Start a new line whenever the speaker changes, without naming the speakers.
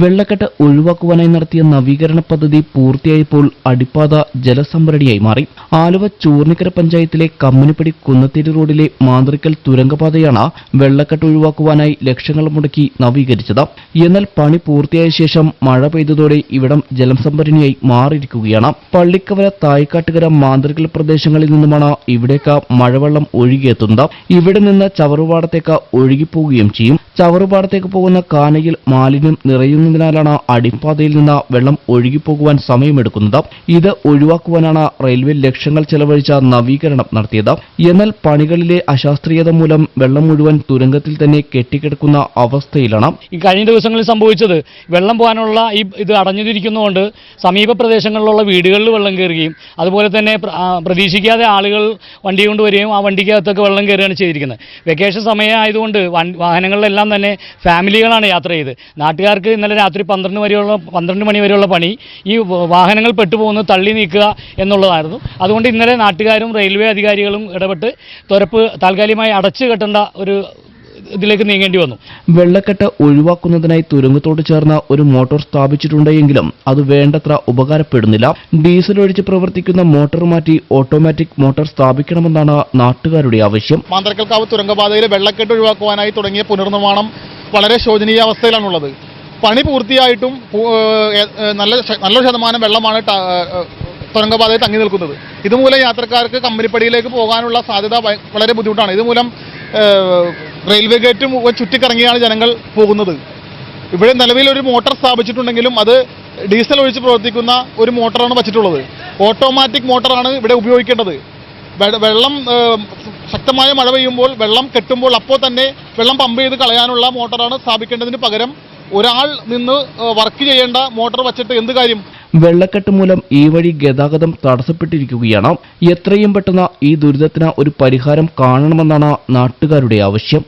വെള്ളക്കെട്ട് ഒഴിവാക്കുവാനായി നടത്തിയ നവീകരണ പദ്ധതി പൂർത്തിയായപ്പോൾ അടിപ്പാത ജലസംഭരണിയായി മാറി. ആലുവ ചൂർണിക്കര പഞ്ചായത്തിലെ കമ്മനിപ്പടി കുന്നത്തേരി റോഡിലെ മാന്ത്രിക്കൽ തുരങ്കപാതയാണ് വെള്ളക്കെട്ട് ഒഴിവാക്കുവാനായി ലക്ഷങ്ങൾ മുടക്കി നവീകരിച്ചത്. എന്നാൽ പണി പൂർത്തിയായ ശേഷം മഴ പെയ്തതോടെ ഇവിടം ജലസംഭരണിയായി മാറിയിരിക്കുകയാണ്. പള്ളിക്കവല തായ്ക്കാട്ടുകര മാന്ത്രിക്കൽ പ്രദേശങ്ങളിൽ നിന്നുമാണ് ഇവിടേക്ക് മഴവെള്ളം ഒഴുകിയെത്തുന്നത്. ഇവിടെ നിന്ന് ചവറുപാടത്തേക്ക് ഒഴുകിപ്പോവുകയും ചെയ്യും. ചവറുപാടത്തേക്ക് പോകുന്ന കാനയിൽ മാലിന്യം നിറയുന്നതിനാലാണ് അടിപ്പാതയിൽ നിന്ന് വെള്ളം ഒഴുകിപ്പോകുവാൻ സമയമെടുക്കുന്നത്. ഇത് ഒഴിവാക്കുവാനാണ് റെയിൽവേ ലക്ഷങ്ങൾ ചെലവഴിച്ച നവീകരണം നടത്തിയത്. എന്നാൽ പണികളിലെ അശാസ്ത്രീയത മൂലം വെള്ളം മുഴുവൻ തുരങ്കത്തിൽ തന്നെ കെട്ടിക്കിടക്കുന്ന അവസ്ഥയിലാണ്.
ഈ കഴിഞ്ഞ ദിവസങ്ങളിൽ സംഭവിച്ചത് വെള്ളം പോകാനുള്ള ഈ ഇത് അടഞ്ഞിരിക്കുന്നതുകൊണ്ട് സമീപ പ്രദേശങ്ങളിലുള്ള വീടുകളിൽ വെള്ളം കയറുകയും അതുപോലെ തന്നെ പ്ര- പ്രതീക്ഷിക്കാതെ ആളുകൾ വണ്ടി കൊണ്ടുവരികയും ആ വണ്ടിക്കകത്തൊക്കെ വെള്ളം കയറുകയാണ് ചെയ്തിരിക്കുന്നത്. വെക്കേഷൻ സമയം ആയതുകൊണ്ട് വൺ- വാഹനങ്ങളിലെല്ലാം തന്നെ ഫാമിലികളാണ് യാത്ര ചെയ്ത് നാട്ടുകാർക്ക് ഇന്നലെ രാത്രി പന്ത്രണ്ട് വരെയുള്ള പന്ത്രണ്ട് മണി വരെയുള്ള പണി. ഈ വാഹനങ്ങൾ പെട്ടുപോകുന്നത് തള്ളി നീക്കുക എന്നുള്ളതായിരുന്നു. അതുകൊണ്ട് ഇന്നലെ നാട്ടുകാരും റെയിൽവേ അധികാരികളും ഇടപെട്ട് തുരപ്പ് താൽക്കാലികമായി അടച്ചു കെട്ടേണ്ട ഒരു ഇതിലേക്ക് നീങ്ങേണ്ടി വന്നു.
വെള്ളക്കെട്ട് ഒഴിവാക്കുന്നതിനായി തുരങ്കത്തോട് ചേർന്ന ഒരു മോട്ടോർ സ്ഥാപിച്ചിട്ടുണ്ടെങ്കിലും അത് വേണ്ടത്ര ഉപകാരപ്പെടുന്നില്ല. ഡീസൽ ഒഴിച്ച് പ്രവർത്തിക്കുന്ന മോട്ടോർ മാറ്റി ഓട്ടോമാറ്റിക് മോട്ടോർ സ്ഥാപിക്കണമെന്നാണ് നാട്ടുകാരുടെ ആവശ്യം.
മാന്തരക്കൽക്കാവ് തുരങ്കപാതയിലെ വെള്ളക്കെട്ട് ഒഴിവാക്കുവാനായി തുടങ്ങിയ പുനർനിർമ്മാണം വളരെ ശോചനീയ അവസ്ഥയിലാണുള്ളത്. പണി പൂർത്തിയായിട്ടും നല്ല നല്ലൊരു ശതമാനം വെള്ളമാണ് തുരങ്കപാതയിൽ തങ്ങി നിൽക്കുന്നത്. ഇതുമൂലം യാത്രക്കാർക്ക് കമ്പനിപ്പടിയിലേക്ക് പോകാനുള്ള സാധ്യത വളരെ ബുദ്ധിമുട്ടാണ്. ഇതുമൂലം റെയിൽവേ ഗേറ്റും ചുറ്റിക്കറങ്ങിയാണ് ജനങ്ങൾ പോകുന്നത്. ഇവിടെ നിലവിൽ ഒരു മോട്ടോർ സ്ഥാപിച്ചിട്ടുണ്ടെങ്കിലും അത് ഡീസൽ ഒഴിച്ച് പ്രവർത്തിക്കുന്ന ഒരു മോട്ടറാണ് വച്ചിട്ടുള്ളത്. ഓട്ടോമാറ്റിക് മോട്ടറാണ് ഇവിടെ ഉപയോഗിക്കേണ്ടത്. വെള്ളം ശക്തമായ മഴ പെയ്യുമ്പോൾ വെള്ളം കെട്ടുമ്പോൾ അപ്പോൾ തന്നെ വെള്ളം പമ്പ് ചെയ്ത് കളയാനുള്ള മോട്ടറാണ് സ്ഥാപിക്കേണ്ടതിന് പകരം ഒരാൾ നിന്ന് വർക്ക് ചെയ്യേണ്ട മോട്ടോർ വച്ചിട്ട് എന്ത് കാര്യം?
വെള്ളക്കെട്ട് മൂലം ഈ വഴി ഗതാഗതം തടസ്സപ്പെട്ടിരിക്കുകയാണ്. എത്രയും പെട്ടെന്ന് ഈ ദുരിതത്തിന് ഒരു പരിഹാരം കാണണമെന്നാണ് നാട്ടുകാരുടെ ആവശ്യം.